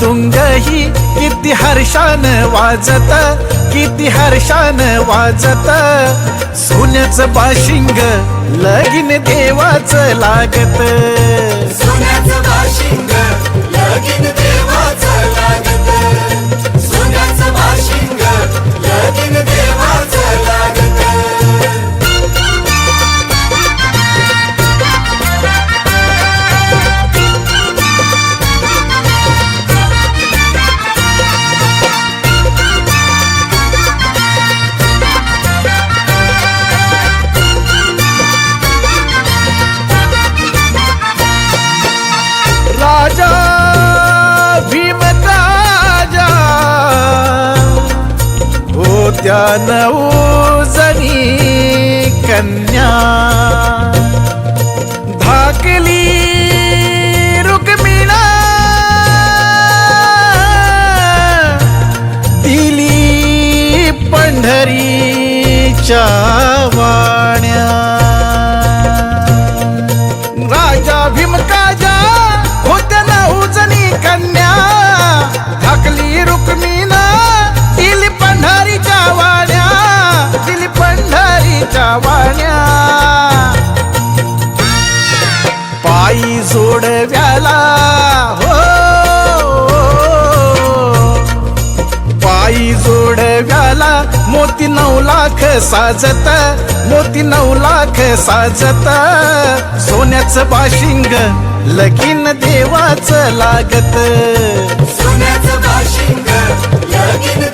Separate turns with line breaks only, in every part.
टाळ मृदुंग ही किती हर्षान वाजत किती हर्षान वाजत. सोन्याचं बाशिंग लगीन देवाच लागत.
सोन्याचं बाशिंग लगीन देवाच लागत. सोन्याचं बाशिंग लगीन
होत्या नऊ जणी कन्या। धाकली रुक्मिणा। दिली पंढरीच्या पंढरीच्या वाण्या. पायी जोडव्याला हो. पायी जोडव्याला मोती नऊ लाख साजत मोती नऊ लाख साजत. सोन्याचं बाशिंग लगीन देवाचं लागत.
सोन्याचं बाशिंग लगीन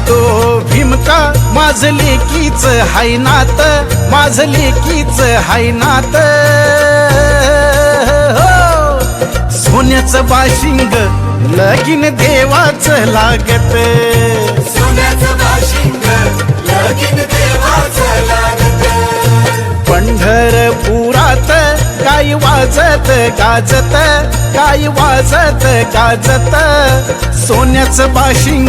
सांगतो भीमका. माझ लेकीच हाय नात. माझ लेकीच हाय नात. हो. सोन्याचं बाशिंग लगीन देवाचं लागत.
सोन्याचं बाशिंग लगीन देवाचं लागत.
पंढरपुरात काही वाजत गाजत काही वाजत गाजत. सोन्याचं बाशिंग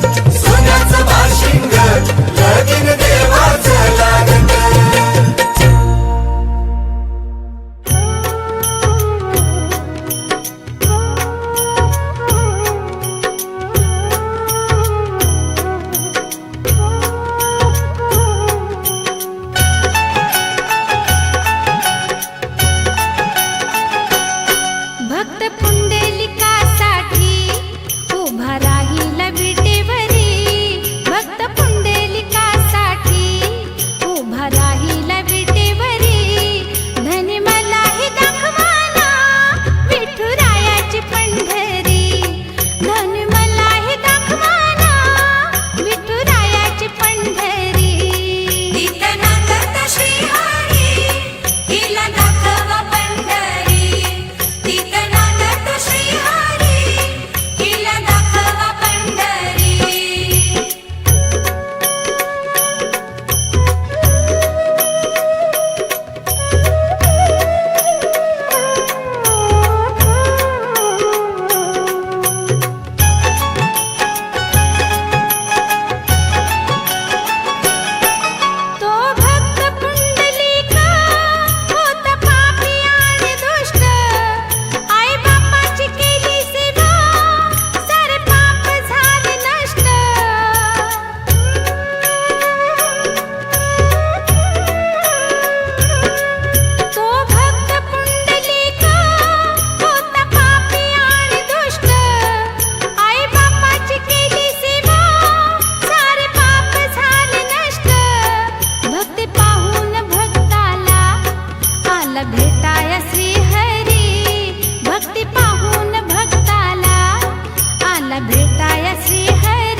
भेटाय श्री हरी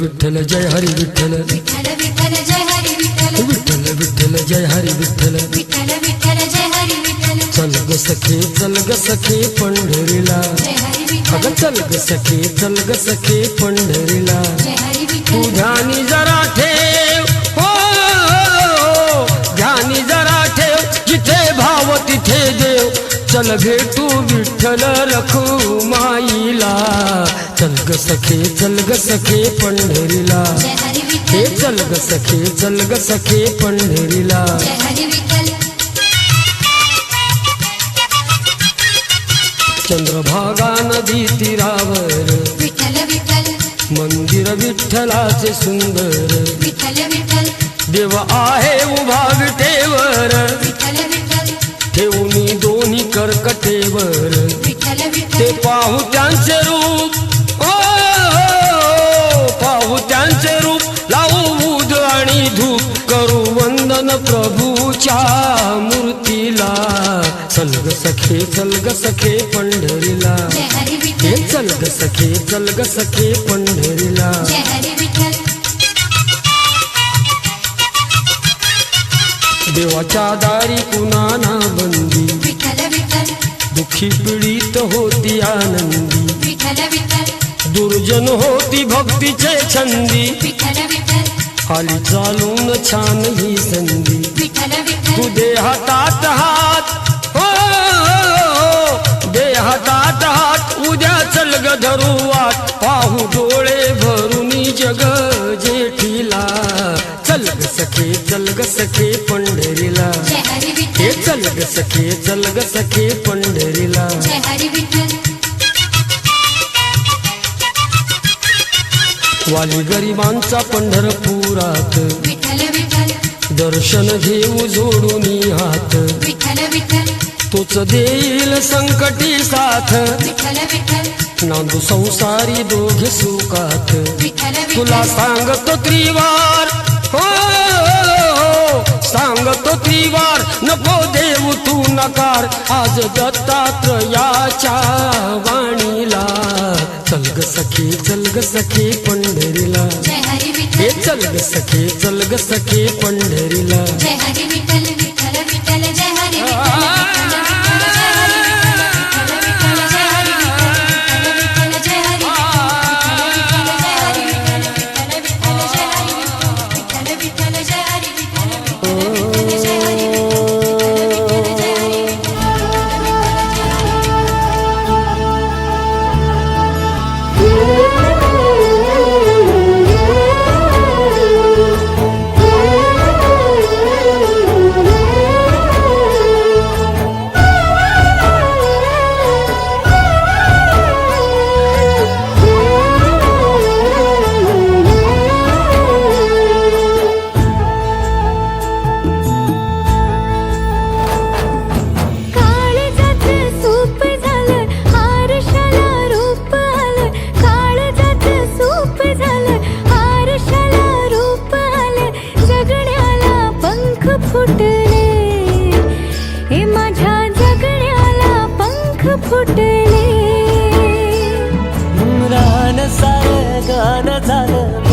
विठ्ठल विठ्ठल जय हरी विठ्ठल
विठ्ठल विठ्ठल जय हरी विठ्ठल
विठ्ठल विठ्ठल जय हरी विठ्ठल
विठ्ठल विठ्ठल जय हरी विठ्ठल
चल ग सखे चल ग सखे पंढरीला
जय हरी
अग
विठ्ठल
चल ग सखे चल ग सखे पंढरीला
जय हरी
चल भेटू विठ्ठल रखू माईला. चल ग सखे चल ग सखे पंढरीला. हे चल ग सखे चल ग सखे पंढरीला. चंद्रभागा नदी तीरावर. मंदिर विठ्ठलाचे सुंदर. देव आहे उभा विटेवर ठेवून कर्कटेवर. ते पाहू त्यांचे रूप. ओ पाहू त्यांचे रूप. लावू उद आणि धूप. करू वंदन प्रभूच्या मूर्तीला. चल ग सखे चल ग सखे पंढरीला.
जय हरी
हे
विठ्ठल.
चल ग सखे चल ग सखे पंढरीला.
जय हरी विठ्ठल.
देवाच्या दारी कुणाना बंदी.
विठ्ठल विठ्ठल
दुखी पीडित होती आनंदी।
विठ्ठल विठ्ठल।
दुर्जन होती भक्तीचे छंदी।
विठ्ठल विठ्ठल।
आली चालून छान ही संधी।
विठ्ठल
तू
विठ्ठल
दे हातात हात हो दे हातात हात उद्या चल ग धरू सखे चल ग सखे पंढरीला. हे चल ग सखे चल ग सखे पंढरीला. वाली गरिबांचा पंढरपुरात. दर्शन घेऊ जोडून हात. तोच देईल संकटी साथ. नांदू संसारी दोघे सुखात. तुला सांगतो त्रिवार हो सांगतो त्रिवार नको देऊ तू नकार. आज दत्तात्रयाच्या वाणीला. चल ग सखे चल ग सखे पंढरीला. हे
विठ्ठल.
चल ग सखे चल ग सखे पंढरीला.
ነሳረ ጋነታለም